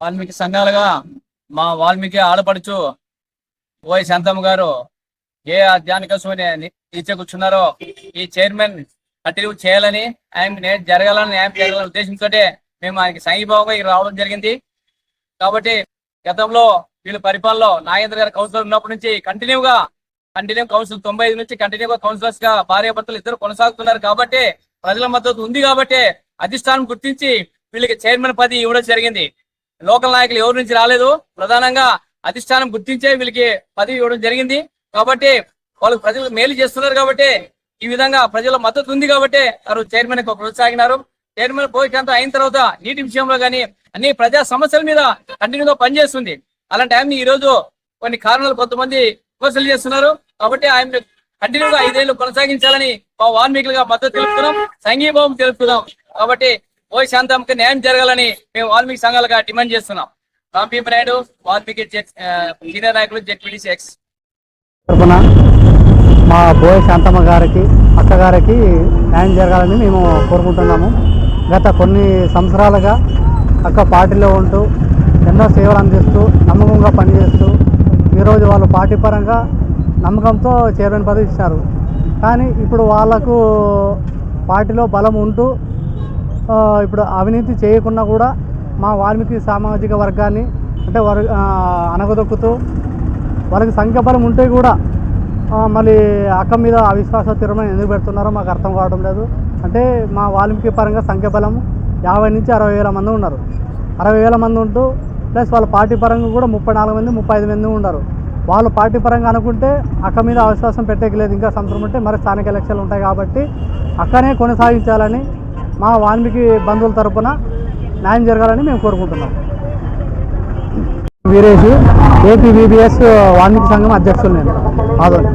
వాల్మీకి సంఘాలుగా మా వాల్మీకి ఆడపడుచు ఓయ్ శాంతమ్మ గారు ఏ అధ్యాని కోసమని ఇచ్చే కూర్చున్నారో ఈ చైర్మన్ కంటిన్యూ చేయాలని ఆయన నేను జరగాలని న్యాయం జరగాలని ఉద్దేశంతో మేము ఆయనకి సంఘీభావంగా ఇక్కడ రావడం జరిగింది. కాబట్టి గతంలో వీళ్ళు పరిపాలనలో నాగేంద్ర గారు కౌన్సిలర్ ఉన్నప్పటి నుంచి కంటిన్యూగా కంటిన్యూ కౌన్సిల్ తొంభై ఐదు నుంచి కంటిన్యూగా కౌన్సిలర్స్గా భార్యాభర్తలు ఇద్దరు కొనసాగుతున్నారు కాబట్టి ప్రజల మద్దతు ఉంది కాబట్టి అధిష్టానం గుర్తించి వీళ్ళకి చైర్మన్ పది ఇవ్వడం జరిగింది. లోకల్ నాయకులు ఎవరి నుంచి రాలేదు. ప్రధానంగా అధిష్టానం గుర్తించే వీళ్ళకి పదవి ఇవ్వడం జరిగింది. కాబట్టి వాళ్ళు ప్రజలకు మేలు చేస్తున్నారు కాబట్టి ఈ విధంగా ప్రజల మద్దతు ఉంది కాబట్టి వారు చైర్మన్ కొనసాగినారు చైర్మన్ పోయినంత అయిన తర్వాత నీటి విషయంలో కానీ అన్ని ప్రజా సమస్యల మీద కంటిన్యూగా పనిచేస్తుంది. అలాంటి ఆయన ఈ రోజు కొన్ని కారణాలు కొంతమంది విమర్శలు చేస్తున్నారు. కాబట్టి ఆయన కంటిన్యూగా ఐదేళ్ళు కొనసాగించాలని మా వాల్మీకులుగా మద్దతు తెలుపుతున్నాం. సంఘీభావం తెలుపుతున్నాం. కాబట్టి ఓ శాంతమ్మకి న్యాయం జరగాలని మేము వాల్మీకి సంఘాలుగా డిమాండ్ చేస్తున్నాం. రాంపీ నాయుడు వాల్మీకి సీనియర్ నాయకులు జెడ్పీడీసీ ఎక్స్ మా బోయ శాంతమ్మ గారికి అక్కగారికి న్యాయం జరగాలని మేము కోరుకుంటున్నాము. గత కొన్ని సంవత్సరాలుగా అక్క పార్టీలో ఉంటూ ఎన్నో సేవలు అందిస్తూ నమ్మకంగా పనిచేస్తూ ఈరోజు వాళ్ళు పార్టీ పరంగా నమ్మకంతో చైర్మన్ పదవి ఇచ్చారు. కానీ ఇప్పుడు వాళ్ళకు పార్టీలో బలం ఉంటూ ఇప్పుడు అవినీతి చేయకుండా కూడా మా వాల్మీకి సామాజిక వర్గాన్ని అంటే వర్ అనగదొక్కుతూ వాళ్ళకి సంఖ్యాబలం ఉంటే కూడా మళ్ళీ అక్క మీద అవిశ్వాస తీర్మానం ఎందుకు పెడుతున్నారో మాకు అర్థం కావడం లేదు. అంటే మా వాల్మీకి పరంగా సంఖ్యాబలం యాభై నుంచి అరవై వేల మంది ఉన్నారు. అరవై వేల మంది ఉంటూ ప్లస్ వాళ్ళ పార్టీ పరంగా కూడా ముప్పై నాలుగు మంది ముప్పై ఐదు మంది ఉన్నారు. వాళ్ళు పార్టీ పరంగా అనుకుంటే అక్క మీద అవిశ్వాసం పెట్టేయలేదు ఇంకా సంవత్సరం ఉంటే మరి స్థానిక ఎలక్షన్లు ఉంటాయి కాబట్టి అక్కనే కొనసాగించాలని మా వాల్మీకి బంధువుల తరపున న్యాయం జరగాలని మేము కోరుకుంటున్నాం. వీరేష్ ఏపీ బీబీఎస్ వాల్మీకి సంఘం అధ్యక్షులు నేను. ఆదోని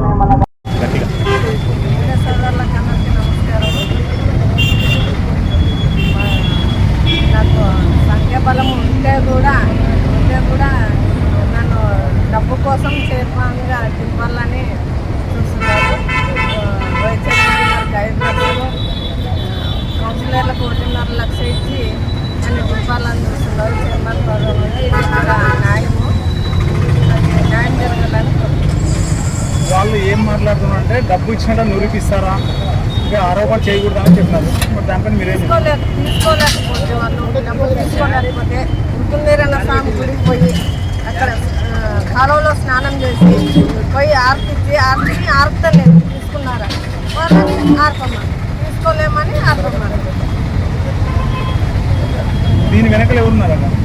మీడియా సోదరులకు అందరికీ నమస్కారం నాకు సంఖ్యాబలం ఉంటే కూడా ఉంటే కూడా నన్ను డబ్బు కోసం చైర్మన్గా దింపాలని చూస్తున్నారు వైస్ చైర్మన్ గారికి ఐదు లక్షలు కౌన్సిలర్లకు ఇచ్చి చూస్తున్నారు చైర్మన్ ఇది న్యాయము న్యాయం జరగాలని వాళ్ళు ఏం మాట్లాడుతున్నారు అంటే డబ్బు ఇచ్చినట్టు నిరూపిస్తారా? ఇంకా ఆరోపణ చేయకూడదని చెప్పినారు. మరి దానిపైన మీరేం? తీసుకోలేక తీసుకోలేకపోతే వాళ్ళు డబ్బులు తీసుకోలేకపోతే మృత్యుంజయరన్న స్వామి గుడికి పోయి అక్కడ కాలువలో స్నానం చేసి పోయి ఆర్తిచ్చి ఆర్తిని ఆర్పుతలేదు తీసుకున్నారా? వాళ్ళని ఆర్పమని తీసుకోలేమని ఆర్పమని దీని వెనకలు ఎవరున్నారు